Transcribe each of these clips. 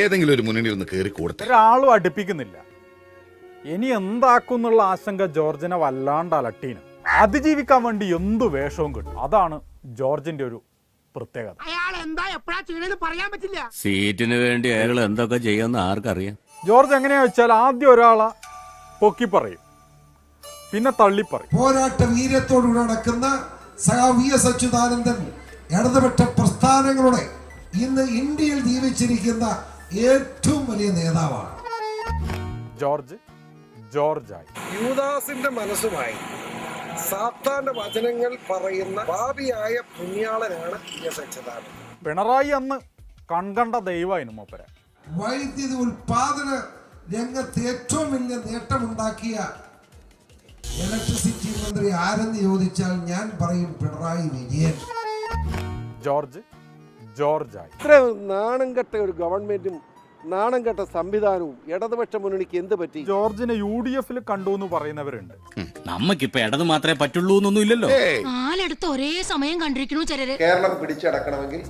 ഏതെങ്കിലും ഒരു മുന്നണിയിൽ ഒന്ന് കയറി കൊടുത്തേ ഒരാളും അടുപ്പിക്കുന്നില്ല. ഇനി എന്താക്കും എന്നുള്ള ആശങ്ക ജോർജിനെ വല്ലാണ്ട് അലട്ടീന്. അതിജീവിക്കാൻ വേണ്ടി എന്ത് വേഷവും കിട്ടും. അതാണ് ജോർജിന്റെ ഒരു പ്രത്യേകത. അയാൾ എന്താ എപ്പോഴാ ചെയ്യണെന്ന് പറയാൻ പറ്റില്ല? സീറ്റിന് വേണ്ടി അയാൾ എന്തൊക്കെ ചെയ്യുമെന്ന് ആർക്കറിയാം? ജോർജ് എങ്ങനെയാ വെച്ചാൽ ആദ്യം ഒരാളെ പൊക്കി പറയും. പിന്നെ തള്ളി പറയും പോരാട്ട വീര്യത്തോടുകൂടി നടക്കുന്ന സഹാവി എസ് അച്യുതാനന്ദൻ ഇടതുപക്ഷ പ്രസ്ഥാനങ്ങളുടെ ഇന്ന് ഇന്ത്യയിൽ ജീവിച്ചിരിക്കുന്ന ഏറ്റവും വലിയ നേതാവാണ്. ജോർജ് ജോർജായി. യൂദാസിന്റെ മനസ്സുമായി സാത്താന്റെ വചനങ്ങൾ പറയുന്ന ഭാവിയായ പുണ്യാളനാണ് പിണറായി അന്ന് കൺകണ്ട ദൈവമായിരുന്നു മൂപ്പരെ. വൈദ്യുതി ഉൽപാദന രംഗത്ത് ഏറ്റവും വലിയ നേട്ടമുണ്ടാക്കിയ ഇലക്ട്രിസിറ്റി മന്ത്രി ആരെന്ന് ചോദിച്ചാൽ ഞാൻ പറയും പിണറായി വിജയൻ. ജോർജ് ജോർജായി. ഇത്ര നാണം കെട്ട ഒരു ഗവൺമെന്റും നാണം കെട്ട സംവിധാനവും ഇടതുപക്ഷ മുന്നണിക്ക് എന്ത് പറ്റി? ജോർജിനെ യു ഡി എഫിൽ കണ്ടു എന്ന് പറയുന്നവരുണ്ട്. നമുക്കിപ്പൊ ഇടത് മാത്രമേ പറ്റുള്ളൂ എന്നൊന്നും ഇല്ലല്ലോ. നാലെടുത്ത് ഒരേ സമയം കണ്ടിരിക്കുന്നു ചിലര് കേരളം പിടിച്ചടക്കണമെങ്കിൽ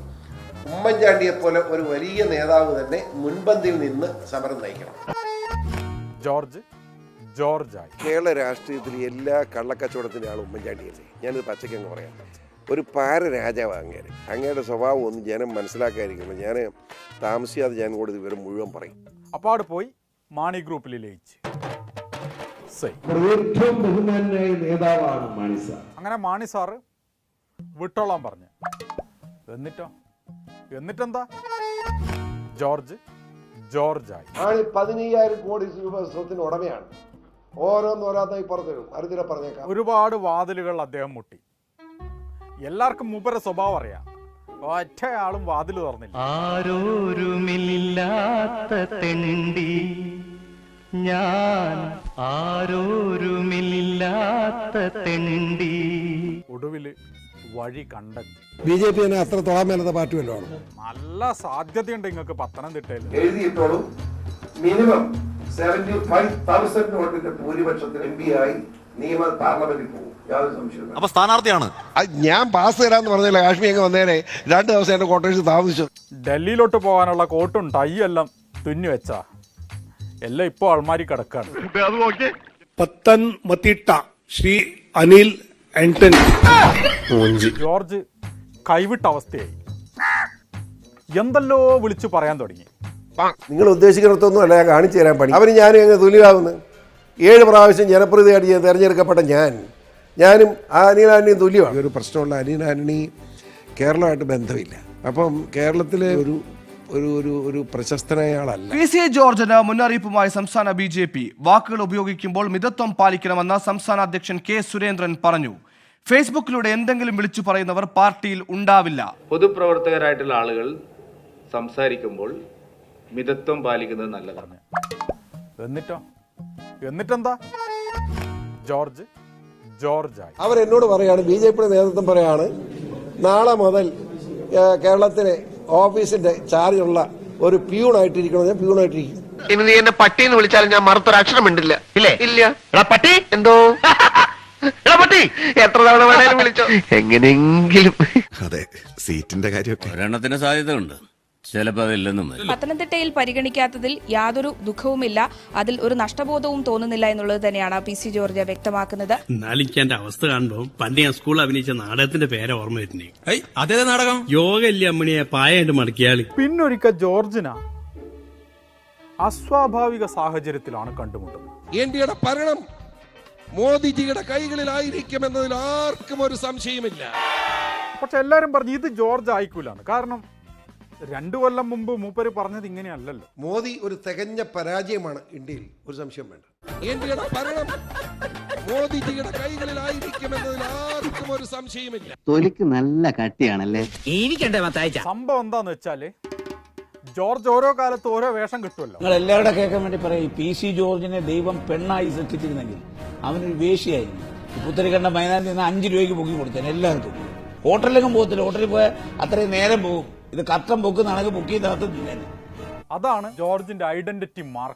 ഉമ്മൻചാണ്ടിയെ പോലെ ഒരു വലിയ നേതാവ് തന്നെ മുൻപന്തിയിൽ നിന്ന് സമരം നയിക്കണം. ജോർജ് ജോർജായി. കേരള രാഷ്ട്രീയത്തിൽ എല്ലാ കള്ളക്കച്ചവടത്തിന്റെ ആൾ ഉമ്മൻചാണ്ടിയല്ലേ? ഞാനിത് പച്ചയ്ക്കങ്ങ് പറയാം. ഒരു പാര രാജാവ് അങ്ങേര്. അങ്ങയുടെ സ്വഭാവം ഒന്നും ജനം മനസ്സിലാക്കാതിരിക്കുമ്പോൾ ഞാൻ താമസിയാതെ ഞാൻ കൂടി ഇവരെ മുഴുവൻ പറയും. അപ്പാട് പോയി മാണി ഗ്രൂപ്പിൽ ലയിച്ച്. ഏറ്റവും ബഹുമാനായ നേതാവാണ് മാണി സാർ. അങ്ങനെ മാണി സാറ് വിട്ടോളാം പറഞ്ഞു. എന്നിട്ടോ? എന്നിട്ടെന്താ? ജോർജ് ജോർജായി. ആണ് പതിനയ്യായിരം കോടി രൂപ സ്വത്തിന് ഉടമയാണ്. ഓരോന്നോരോന്നായി പറഞ്ഞു അറിഞ്ഞിട്ട് പറഞ്ഞേക്കാം. ഒരുപാട് വാതിലുകൾ അദ്ദേഹം മുട്ടി. എല്ലാവർക്കും മൂപ്പരുടെ സ്വഭാവം അറിയാം. ഒറ്റയാളും വാതിൽ തുറന്നില്ല. ആരോരുമില്ലാത്ത തെണ്ടി. ഞാൻ ആരോരുമില്ലാത്ത തെണ്ടി. ഒടുവിൽ വഴി കണ്ടെത്തി. ബി ജെ പി തന്നെ അത്ര തോളാൻ മേലത്തെ പാർട്ടി വല്ലതാണ് നല്ല സാധ്യതയുണ്ട് നിങ്ങൾക്ക് പത്തനംതിട്ടയിൽ. എഴുതിയിട്ടുള്ളൂ മിനിമം സെവന്റി ഫൈവ് തൗസൻഡ് വോട്ടിന്റെ ഭൂരിപക്ഷത്തിൽ എം പി ആയി നിയമ പാർലമെന്റിൽ പോകും. അപ്പൊ സ്ഥാനാർത്ഥിയാണ്. ഞാൻ പാസ് തരാന്ന് പറഞ്ഞില്ല കാശ്മീർ അങ്ങ് വന്നേരെ രണ്ട് ദിവസം എന്റെ കോട്ടേഴ്സ് താമസിച്ചു. ഡൽഹിയിലോട്ട് പോകാനുള്ള കോട്ടും ടൈ എല്ലാം തുന്നി വെച്ചാ. എല്ലാം ഇപ്പോ അൾമാരി കിടക്കാണ്. പത്തൻമത്തിട്ട ശ്രീ അനിൽ ആന്റണി. ജോർജ് കൈവിട്ട അവസ്ഥയായി. എന്തെല്ലോ വിളിച്ചു പറയാൻ തുടങ്ങി. നിങ്ങൾ ഉദ്ദേശിക്കുന്നിടത്തൊന്നും അല്ല ഞാൻ കാണിച്ചു തരാൻ പണി. അവന് ഞാനും അങ്ങ് തുല്യമാവുന്നു ഏഴ് പ്രാവശ്യം ജനപ്രതിയായിട്ട് തിരഞ്ഞെടുക്കപ്പെട്ട ഞാൻ. ഞാനും ആ അനിയനാന്റിയും തുല്യമാണ്. ഒരു പ്രശ്നമുള്ള അനിയനാന്റണി കേരളമായിട്ട് ബന്ധമില്ല. അപ്പം കേരളത്തിലെ ഒരു ഒരു ഒരു ഒരു പ്രശസ്തനായ ആളല്ല. പി സി ജോർജിന് മുന്നറിയിപ്പുമായി സംസ്ഥാന ബി ജെ പി. വാക്കുകൾ ഉപയോഗിക്കുമ്പോൾ മിതത്വം പാലിക്കണമെന്ന് സംസ്ഥാന അധ്യക്ഷൻ കെ സുരേന്ദ്രൻ പറഞ്ഞു. ഫേസ്ബുക്കിലൂടെ എന്തെങ്കിലും വിളിച്ചു പറയുന്നവർ പാർട്ടിയിൽ ഉണ്ടാവില്ല. പൊതുപ്രവർത്തകരായിട്ടുള്ള ആളുകൾ സംസാരിക്കുമ്പോൾ മിതത്വം പാലിക്കുന്നത് നല്ലതാണ്. എന്നിട്ടോ? എന്നിട്ടെന്താ? ജോർജ്? ജോർജായി. അവരെന്നോട് പറയാണ് ബി ജെ പിയുടെ നേതൃത്വം പറയാണ് നാളെ മുതൽ കേരളത്തിലെ ഓഫീസിന്റെ ചാർജുള്ള ഒരു പ്യൂണായിട്ടിരിക്കണം. ഞാൻ പ്യൂണായിട്ടിരിക്കും. ഇനി നീ എന്നെ പട്ടി എന്ന് വിളിച്ചാലും ഞാൻ മറുത്തൊരക്ഷരം മിണ്ടില്ല. ഇല്ലേ? ഇല്ല. പട്ടി? എന്തോ? എടാ പട്ടി? എത്ര തവണ വേണേലും വിളിച്ചോ? എങ്ങനെയെങ്കിലും. അതെ സീറ്റിന്റെ കാര്യമൊക്കെ. ഒരെണ്ണത്തിന്റെ സാധ്യത ഉണ്ട് ചിലപ്പോ അതില്ലെന്നും വരും. പത്തനംതിട്ടയിൽ പരിഗണിക്കാത്തതിൽ യാതൊരു ദുഃഖവുമില്ല. അതിൽ ഒരു നഷ്ടബോധവും തോന്നുന്നില്ല എന്നുള്ളത് തന്നെയാണ് പി സി ജോർജ് വ്യക്തമാക്കുന്നത്. എന്റെ അവസ്ഥ കാണുമ്പോൾ പണ്ട് ഞാൻ സ്കൂളിൽ അഭിനയിച്ച നാടകത്തിന്റെ പേരെ ഓർമ്മ വരുന്നേ. അതേ നാടകം? യോഗ ഇല്ലേ അമ്മണിയെ പായായിട്ട് മടക്കിയാളി പിന്നൊരിക്കൽ ജോർജിന അസ്വാഭാവിക സാഹചര്യത്തിലാണ് കണ്ടുമുട്ടുന്നത്. ഇന്ത്യയുടെ ഭരണം മോദിജിയുടെ കൈകളിലായിരിക്കുമെന്നതിൽ ആർക്കും ഒരു സംശയമില്ല പക്ഷെ എല്ലാരും പറഞ്ഞു ഇത് ജോർജ് ആയിക്കൂലാണ് കാരണം രണ്ടു കൊല്ലം മുമ്പ് മൂപ്പര് പറഞ്ഞത് ഇങ്ങനെയല്ലല്ലോ. മോദി ഒരു തികഞ്ഞ പരാജയമാണ് ഇന്ത്യയിൽ. ഒരു സംശയം വേണ്ട. ഇന്ത്യയുടെ ഭരണം മോദിജിയുടെ കൈകളിലായിരിക്കുമെന്നതിൽ ആർക്കും ഒരു സംശയമില്ല തൊലിക്ക് നല്ല കട്ടിയാണല്ലേ? സംഭവം എന്താന്ന് വെച്ചാൽ ജോർജ് ഓരോ കാലത്ത് ഓരോ വേഷം കിട്ടുമല്ലോ. നിങ്ങൾ എല്ലാവരുടെ കേൾക്കാൻ വേണ്ടി പറയും പി സി ജോർജിനെ ദൈവം പെണ്ണായി സൃഷ്ടിച്ചിരുന്നെങ്കിൽ അവനൊരു വേശിയായിരുന്നു പുത്തരിക്കണ്ട മൈതാനത്തിൽ നിന്ന് അഞ്ച് രൂപയ്ക്ക് പൊക്കി കൊടുത്തേനെ എല്ലാവർക്കും. ഹോട്ടലിലേക്കും പോകത്തില്ല. ഹോട്ടലിൽ പോയാൽ അത്രയും നേരം പോകും. ഇത് കത്തം പൊക്കുന്നാണെങ്കിൽ ബുക്ക് ചെയ്തകത്ത് അതാണ് ജോർജിന്റെ ഐഡന്റിറ്റി മാർക്ക്.